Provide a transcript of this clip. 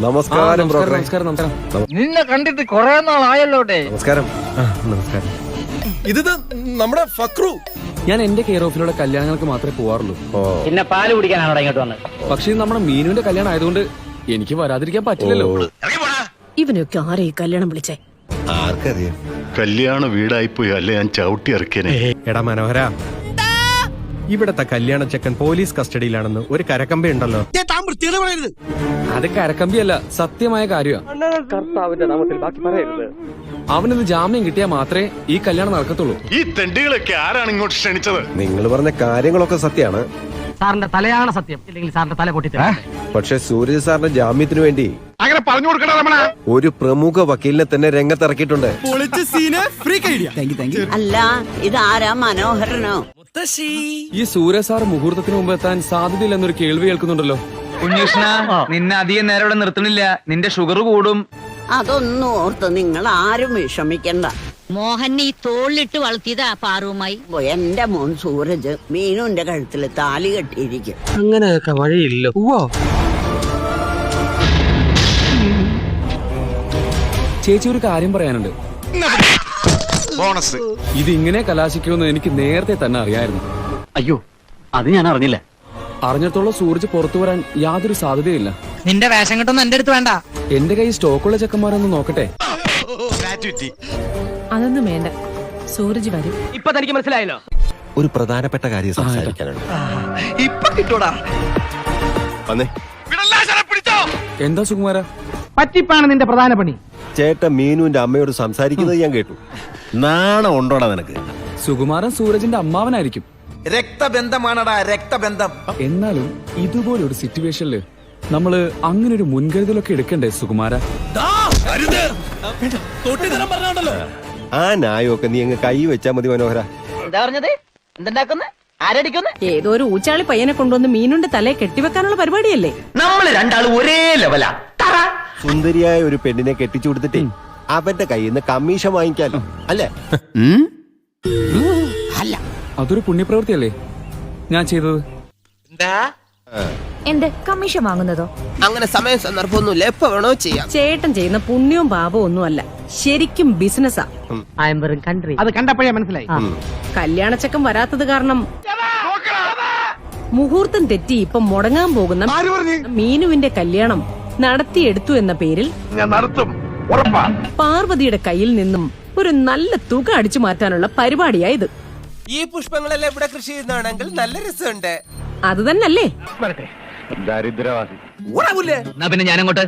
നമസ്കാരം ബ്രോക്കറെ. നമസ്കാരം നമസ്കാരം. നിന്നെ കണ്ടിട്ട് കൊറേ നാളായല്ലോട്ടെ? നമസ്കാരം. നമസ്കാരം. ഇത് നമ്മുടെ ഫക്രു. ഞാൻ എന്റെ കെയർ ഓഫിലുള്ള കല്യാണങ്ങൾക്ക് മാത്രമേ പോവാറുള്ളൂ. ഓ. പിന്നെ പാൽ കുടിക്കാനാണോ ഇങ്ങോട്ട് വന്നത്? പക്ഷേ നമ്മുടെ മീനുവിന്റെ കല്യാണം ആയതുകൊണ്ട് എനിക്ക് വരാതിരിക്കാൻ പറ്റില്ലല്ലോ. ഇവനൊക്കെ ആരെ കല്യാണം വിളിച്ചേ? ആർക്കറിയാം. കല്യാണ വീടായിപ്പോയി അല്ലേ? ഞാൻ ചവിട്ടി ഇറക്കിയനെ. എടാ മനോഹര ഇവിടത്തെ കല്യാണ ചെക്കൻ പോലീസ് കസ്റ്റഡിയിലാണെന്ന് ഒരു കരക്കമ്പി ഉണ്ടല്ലോ. അത് കരക്കമ്പിയല്ല സത്യമായ കാര്യമാണ് കർത്താവിന്റെ നാമത്തിൽ ബാക്കി പറയരുത്. അവനിത് ജാമ്യം കിട്ടിയാൽ മാത്രമേ ഈ കല്യാണം നടക്കത്തുള്ളൂ. ഈ തെണ്ടികളൊക്കെ ആരാണ് ഇങ്ങോട്ട് ക്ഷണിച്ചത്? നിങ്ങൾ പറഞ്ഞ കാര്യങ്ങളൊക്കെ സത്യമാണ്. സാറിന്റെ തലയാണ് സത്യം. ഇല്ലെങ്കിൽ സാറിന്റെ തല പൊട്ടി പക്ഷെ സൂര്യ സാറിന്റെ ജാമ്യത്തിന് വേണ്ടി അങ്ങനെ പറഞ്ഞു കൊടുക്കണ ഒരു പ്രമുഖ വക്കീലിനെ തന്നെ രംഗത്തിറക്കിയിട്ടുണ്ട്. അല്ല ഇത് ആരാ മനോഹരനോ? ഈ സൂര്യ സാർ മുഹൂർത്തത്തിന് മുമ്പ് എത്താൻ സാധ്യതയില്ലെന്നൊരു കേൾവി കേൾക്കുന്നുണ്ടല്ലോ. കുഞ്ഞുഷ്ണ നിന്നെ അധികം നേരം ഇവിടെ നിർത്തണില്ല നിന്റെ ഷുഗർ കൂടും. അതൊന്നും ഓർത്ത് നിങ്ങൾ ആരും വിഷമിക്കണ്ട. മോഹൻ ഈ തോളിലിട്ട് വളർത്തിയതാ പാറുമായി എന്റെ മോൻ സൂരജ് മീനുന്റെ കഴുത്തിൽ താലി കെട്ടിയിരിക്കും. അങ്ങനെയൊക്കെ വഴിയില്ലോ. ചേച്ചി ഒരു കാര്യം പറയാനുണ്ട്. ബോണസ്. ഇത് ഇങ്ങനെ കലാശിക്കുമെന്ന് എനിക്ക് നേരത്തെ തന്നെ അറിയായിരുന്നു. അയ്യോ അത് ഞാൻ അറിഞ്ഞില്ല. അറിഞ്ഞിടത്തോളം സൂരജ് പുറത്തു വരാൻ യാതൊരു സാധ്യതയില്ല. നിന്റെ വേഷം കിട്ടൊന്നും എന്റെ അടുത്ത് വേണ്ട. എന്റെ കൈ സ്റ്റോക്കുള്ള ചെക്കന്മാരൊന്ന് നോക്കട്ടെ? അതൊന്നും വേണ്ട. സൂരജ് വരും. ഇപ്പൊ തനിക്ക് മനസ്സിലായല്ലോ. ഒരു പ്രധാനപ്പെട്ട കാര്യം സംസാരിക്കാനുണ്ട്. ഇപ്പൊ കിട്ടൂടാ. വന്നേ. എന്താ സുകുമാര? പറ്റിപ്പാണ് നിന്റെ പ്രധാന പണി. ചേട്ടൻ മീനുവിന്റെ അമ്മയോട് സംസാരിക്കുന്നത് ഞാൻ കേട്ടു. നാണം ഉണ്ടോടാ നിനക്ക്? സുകുമാരൻ സൂരജിന്റെ അമ്മാവനായിരിക്കും. രക്തബന്ധമാണടാ രക്തബന്ധം. എന്നാലും ഇതുപോലൊരു സിറ്റുവേഷനിൽ നമ്മൾ അങ്ങനെ ഒരു മുൻകരുതലൊക്കെ എടുക്കണ്ടേ സുകുമാര? ആ നായൊക്കെ നീ അങ്ങ് കൈ വെച്ചാ മതി മനോഹര. എന്താ പറഞ്ഞത്? എന്തുണ്ടാക്കുന്ന? ഏതോ ഒരു ഊച്ചാളി പയ്യനെ കൊണ്ടുവന്ന് മീനുണ്ട് തലയെ കെട്ടിവെക്കാനുള്ള പരിപാടിയല്ലേ? നമ്മൾ രണ്ടാളും ഒരേ ലെവലാ സുന്ദരിയായ ഒരു പെണ്ണിനെ കെട്ടിച്ചു കൊടുത്തിട്ടേ അവന്റെ കയ്യിൽ നിന്ന് കമ്മീഷൻ വാങ്ങിക്കാലോ. അല്ലേ? അല്ല. അതൊരു പുണ്യപ്രവൃത്തിയല്ലേ? ഞാൻ ചെയ്തത്. എന്താ? എന്ത്? കമ്മീഷൻ വാങ്ങുന്നതോ? അങ്ങനെ സമയം സന്ദർഭമൊന്നുമില്ല. എപ്പോ വേണോ ചെയ്യാം. ചേട്ടൻ ചെയ്യുന്ന പുണ്യവും പാപവും ഒന്നും അല്ല ശരിക്കും ബിസിനസ്സാ കൺട്രി. അത് കണ്ടപ്പോഴേ മനസ്സിലായി. കല്യാണച്ചക്കം വരാത്തത് കാരണം മുഹൂർത്തം തെറ്റി ഇപ്പൊ മുടങ്ങാൻ പോകുന്ന മീനുവിന്റെ കല്യാണം. നടത്തിയെടുത്തു എന്ന പേരിൽ ഞാൻ നടത്തും. പാർവതിയുടെ കയ്യിൽ നിന്നും ഒരു നല്ല തുക അടിച്ചു മാറ്റാനുള്ള പരിപാടിയായത്. ഈ പുഷ്പങ്ങളെല്ലാം ഇവിടെ കൃഷി ചെയ്യുന്നതാണെങ്കിൽ നല്ല രസമുണ്ട്. അത് തന്നല്ലേ? എന്നാ പിന്നെ ഞാനങ്ങോട്ട്.